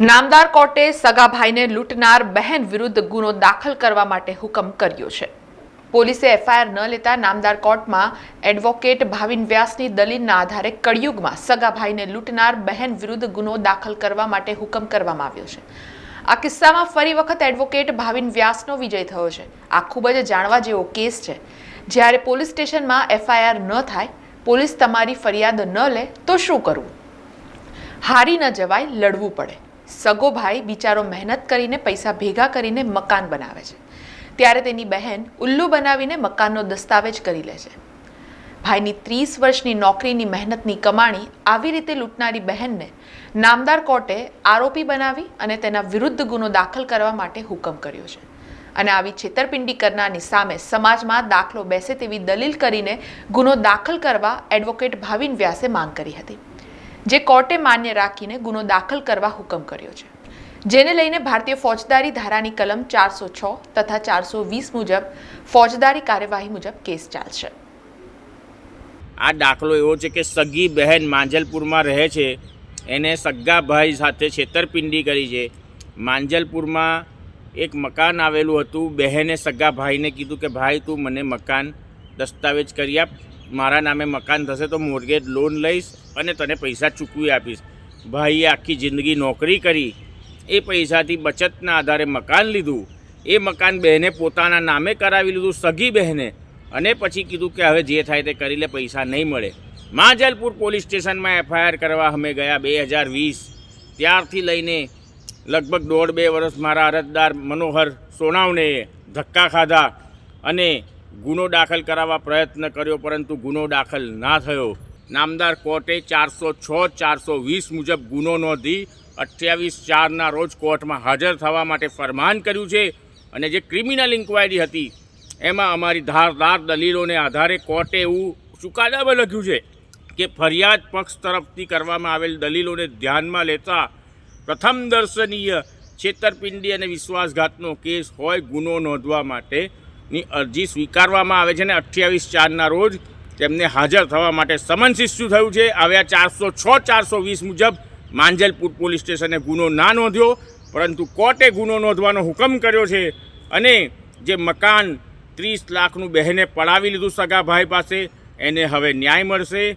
નામદાર કોર્ટે સગાભાઈને લૂંટનાર બહેન વિરુદ્ધ ગુનો દાખલ કરવા માટે હુકમ કર્યો છે. પોલીસે એફઆઈઆર ન લેતા નામદાર કોર્ટમાં એડવોકેટ ભાવિન વ્યાસની દલીલના આધારે કળિયુગમાં સગાભાઈને લૂંટનાર બહેન વિરુદ્ધ ગુનો દાખલ કરવા માટે હુકમ કરવામાં આવ્યો છે. આ કિસ્સામાં ફરી વખત એડવોકેટ ભાવિન વ્યાસનો વિજય થયો છે. આ ખૂબ જ જાણવા જેવો કેસ છે. જ્યારે પોલીસ સ્ટેશનમાં એફઆઈઆર ન થાય, પોલીસ તમારી ફરિયાદ ન લે તો શું કરવું? હારી ન જવાય, લડવું પડે. સગો ભાઈ બિચારો મહેનત કરીને પૈસા ભેગા કરીને મકાન બનાવે છે. ત્યારે તેની બહેન ઉલ્લુ બનાવીને મકાનનો દસ્તાવેજ કરી લે છે. ભાઈની ત્રીસ વર્ષની નોકરીની મહેનતની કમાણી આવી રીતે લૂંટનારી બહેનને નામદાર કોર્ટે આરોપી બનાવી અને તેના વિરુદ્ધ ગુનો દાખલ કરવા માટે હુકમ કર્યો છે. અને આવી છેતરપિંડી કરનારની સામે સમાજમાં દાખલો બેસે તેવી દલીલ કરીને ગુનો દાખલ કરવા એડવોકેટ ભાવિન વ્યાસે માંગ કરી હતી. જે કોર્ટે માન્ય રાખીને ગુનો દાખલ કરવા હુકમ કર્યો છે. જેને લઈને ભારતીય ફોજદારી ધારાની કલમ ચારસો છ તથા ચારસો વીસ મુજબ ફોજદારી કાર્યવાહી મુજબ કેસ ચાલશે. આ દાખલો એવો છે કે સગી બહેન માંજલપુરમાં રહે છે. એને સગા ભાઈ સાથે છેતરપિંડી કરી છે. માંજલપુરમાં એક મકાન આવેલું હતું. બહેને સગા ભાઈને કીધું કે, ભાઈ, તું મને મકાન દસ્તાવેજ કરી આપ. મારા નામે મકાન થશે તો મોર્ગેજ લોન લઈશ અને તને પૈસા ચૂકવી આપીશ. ભાઈએ આખી જિંદગી નોકરી કરી. એ પૈસાથી બચતના આધારે મકાન લીધું. એ મકાન બહેને પોતાના નામે કરાવી લીધું સગી બહેને. અને પછી કીધું કે હવે જે થાય તે કરી લે, પૈસા નહીં મળે. માજલપુર પોલીસ સ્ટેશનમાં એફઆઈઆર કરવા અમે ગયા બે હજાર વીસ. ત્યારથી લઈને લગભગ દોઢ બે વર્ષ મારા અરજદાર મનોહર સોનાવને ધક્કા ખાધા અને ગુનો દાખલ કરાવવા પ્રયત્ન કર્યો, પરંતુ ગુનો દાખલ ના થયો. નામદાર કોર્ટે ચારસો છ, ચારસો વીસ મુજબ ગુનો નોંધી અઠ્યાવીસ ચારના રોજ કોર્ટમાં હાજર થવા માટે ફરમાન કર્યું છે અને જે ક્રિમિનલ ઇન્ક્વાયરી હતી, એમાં અમારી ધારદાર દલીલોને આધારે કોર્ટે એવું ચુકાદામાં લખ્યું છે કે ફરિયાદ પક્ષ તરફથી કરવામાં આવેલ દલીલોને ધ્યાનમાં લેતા પ્રથમ દર્શનીય છેતરપિંડી અને વિશ્વાસઘાતનો કેસ હોય ગુનો નોંધવા માટેની અરજી સ્વીકારવામાં આવે છે અને અઠ્યાવીસ ચારના રોજ તેમને હાજર થવા માટે સમન્સ ઇસ્યુ થયું છે. હવે આ ચારસો છ, ચારસો વીસ મુજબ માંજલપુર પોલીસ સ્ટેશને ગુનો ના નોંધ્યો, પરંતુ કોર્ટે ગુનો નોંધવાનો હુકમ કર્યો છે અને જે મકાન ત્રીસ લાખનું બહેને પડાવી લીધું સગા ભાઈ પાસે, એને હવે ન્યાય મળશે.